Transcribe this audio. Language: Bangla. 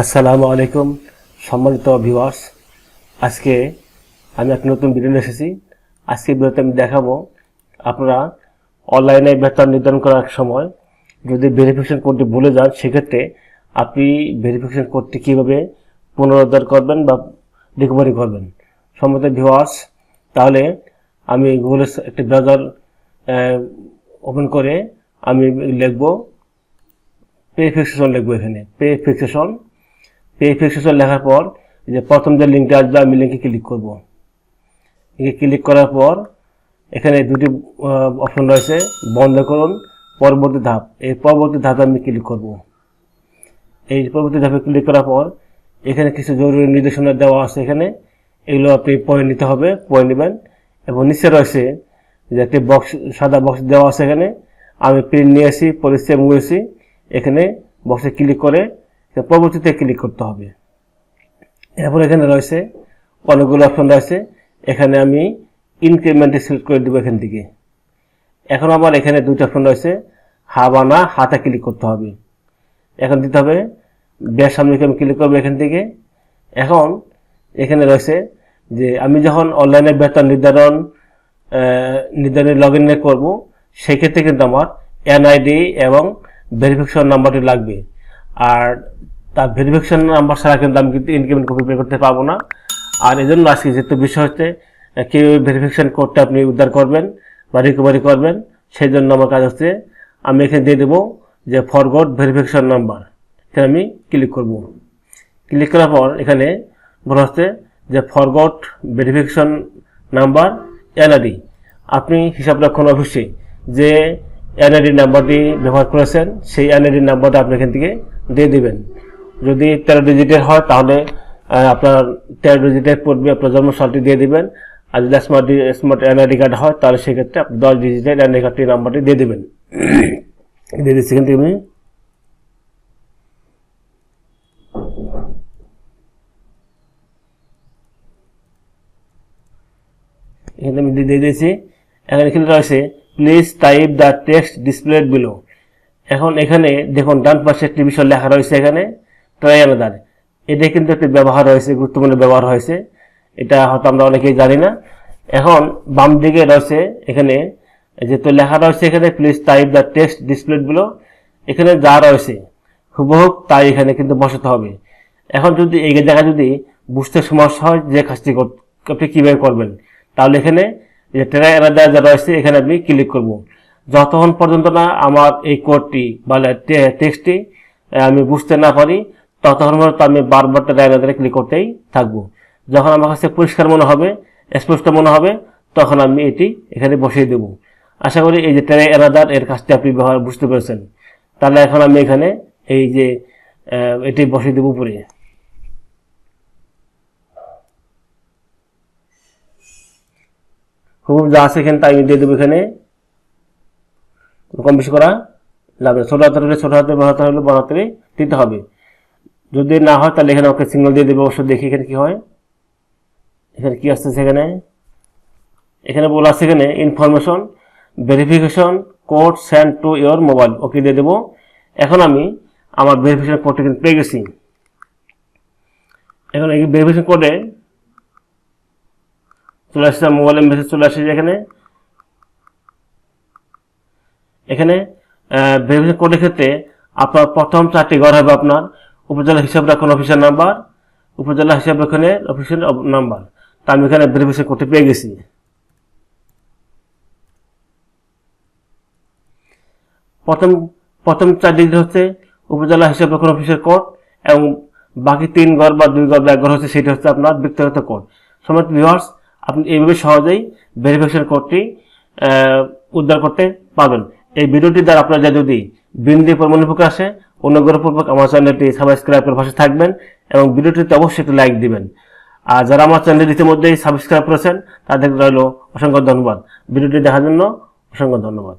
আসসালামু আলাইকুম, সম্মানিত ভিউয়ার্স আজকে আমি একটা নতুন ভিডিও এসেছি। আজকে ভিডিওতে আমি দেখাবো আপনারা অনলাইনে বেতন নির্ধারণ করার সময় যদি ভেরিফিকেশন কোডটি ভুলে যান, সেক্ষেত্রে আপনি ভেরিফিকেশন কোডটি কীভাবে পুনরুদ্ধার করবেন বা রিকভারি করবেন। সম্মত ভিউয়ার্স তাহলে আমি গুগলের একটি ব্রাউজার ওপেন করে আমি লিখব পে ফিক্সেশন লিখব এখানে। পে ফিক্সেশন পে ফিক্সেশন লেখার পর যে প্রথম যে লিঙ্কটা আসবে, আমি লিঙ্কে ক্লিক করব। লিঙ্কে ক্লিক করার পর এখানে দুটি অপশন রয়েছে, বন্ধ করুন, পরবর্তী ধাপ। এই পরবর্তী ধাপে আমি ক্লিক করব। এই পরবর্তী ধাপে ক্লিক করার পর এখানে কিছু জরুরি নির্দেশনা দেওয়া আছে এখানে। এগুলো আপনি পড়ে নিতে হবে, পড়ে নেবেন। এবং নিচে রয়েছে যে একটি বক্স সাদা বক্স দেওয়া আছে এখানে। আমি প্রিন্ট নিয়ে আসি পরিচয় মুয়েছি এখানে বক্সে ক্লিক করে পরবর্তীতে ক্লিক করতে হবে। এরপর এখানে রয়েছে, অনেকগুলো অপশন রয়েছে। এখানে আমি ইনক্রিমেন্টে সিলেক্ট করে দেবো এখান থেকে। এখন আমার এখানে দুটো অপশন রয়েছে, হাবানা, হাতে ক্লিক করতে হবে। এখন দিতে হবে ব্যাস সামনে আমি ক্লিক করব এখান থেকে। এখন এখানে রয়েছে যে আমি যখন অনলাইনে বেতন নির্ধারণ নির্ধারণে লগ ইন করব, সেক্ষেত্রে কিন্তু আমার এনআইডি এবং ভেরিফিকেশন নাম্বারটি লাগবে। আর তার ভেরিফিকেশন নাম্বার ছাড়া কিন্তু আমি কিন্তু ইনক্রিমেন্ট কপি পে করতে পারব না। আর এই জন্য আজকে যেহেতু বিষয় হচ্ছে কীভাবে ভেরিফিকেশন কোডটা আপনি উদ্ধার করবেন বা রিকভারি করবেন সেই জন্য আমার কাজ হচ্ছে, আমি এখানে দিয়ে দেবো যে ফরগড ভেরিফিকেশন নাম্বার এখানে আমি ক্লিক করব। ক্লিক করার পর এখানে বলা হচ্ছে যে ফরগড ভেরিফিকেশন নাম্বার এনআরডি আপনি হিসাব রাখুন অবশ্যই যে এনআইডি নাম্বারটি ব্যবহার করেছেন, সেই এনআইডি নাম্বারটা আপনি এখান থেকে দিয়ে দিবেন। যদি তেরো ডিজিটের হয়, তাহলে আপনার তেরো ডিজিটের পড়বে আপনার জন্ম সালটি দিয়ে দিবেন। আর যদি স্মার্ট স্মার্ট এনআইডি কার্ড হয়, তাহলে সেক্ষেত্রে আপনি দশ ডিজিটের এনআইডি কার্ডটির নাম্বারটি দিয়ে দেবেন। দিয়ে দিচ্ছি এখান থেকে আমি। এখানে আমি দিয়ে দিয়েছি। এখন এখানে রয়েছে please type the text displayed below এখন এখানে দেখুন, ডান পাশে একটি বিষয় লেখা রয়েছে এখানে ট্রাই আলাদার এটা কিন্তু একটি ব্যবহার হয়েছে গুরুত্বপূর্ণ ব্যবহার হয়েছে। এটা হয়তো আমরা অনেকেই জানি না। এখন বাম দিকে রয়েছে এখানে যেহেতু লেখা রয়েছে এখানে please type the text displayed below এখানে যা রয়েছে, হুবহু তাই এখানে কিন্তু বসাতে হবে। এখন যদি এই জায়গায় যদি বুঝতে সমস্যা হয় যে কাজটি আপনি কীভাবে করবেন, তাহলে এখানে যে ট্রাই আলাদা যা রয়েছে এখানে আমি ক্লিক করব। যতক্ষণ পর্যন্ত না আমার এই কোডটি বা টেক্সটটি আমি বুঝতে না পারি, ততক্ষণ পর্যন্ত আমি বারবার ট্রাই আলাদা ক্লিক করতেই থাকব। যখন আমার কাছে পরিষ্কার মনে হবে, স্পষ্ট মনে হবে, তখন আমি এটি এখানে বসিয়ে দেব। আশা করি এই যে ট্রাই আলাদার এর কাজটি আপনি ব্যবহার বুঝতে পেরেছেন। তাহলে এখন আমি এখানে এই যে এটি বসিয়ে দেবো উপরে। খুব যা আছে এখানে তাই দিয়ে দেবো এখানে। কম বেশি করা লাভ ছোট হাতের হলে ছোট হাতে বড় হাতের হলে বড় হাতে দিতে হবে। যদি না হয় তাহলে এখানে ওকে সিগন্যাল দিয়ে দেবে। অবশ্য দেখি এখানে কী হয়। এখানে কী আসতেছে এখানে? এখানে বলা আছে এখানে information verification code send to your mobile okay দিয়ে দেবো। এখন আমি আমার ভেরিফিকেশন কোডটা কিন্তু পেয়ে গেছি। এখন এই ভেরিফিকেশন কোডে চলে আসছে মোবাইলে মেসেজ চলে আসছে এখানে। এখানে ভেরিফিকেশন কোডের ক্ষেত্রে আপনার প্রথম চারটি ঘর হবে আপনার উপজেলা হিসাব রাখুন অফিসের নাম্বার উপজেলা হিসাব রাখনের অফিসের নাম্বার তা আমি এখানে ভেরিফিকেশন করতে পেয়ে গেছি। প্রথম প্রথম চার ডিজিট হচ্ছে উপজেলা হিসাব রাখুন অফিসের কোড এবং বাকি তিন ঘর বা দুই ঘর বা এক ঘর হচ্ছে সেটা হচ্ছে আপনার ব্যক্তিগত কোড সময় ভিউয়ার্স আপনি এইভাবে সহজেই ভেরিফিকেশন কোডটি উদ্ধার করতে পারবেন। এই ভিডিওটির দ্বারা আপনারা যদি বিন্দু পরমাণুপক্ষে আসে, অনুগ্রহপূর্বক আমার চ্যানেলটি সাবস্ক্রাইব করে পাশে থাকবেন এবং ভিডিওটিতে অবশ্যই একটি লাইক দিবেন। আর যারা আমার চ্যানেল ইতিমধ্যেই সাবস্ক্রাইব করেছেন তাদের রইল অসংখ্য ধন্যবাদ। ভিডিওটি দেখার জন্য অসংখ্য ধন্যবাদ।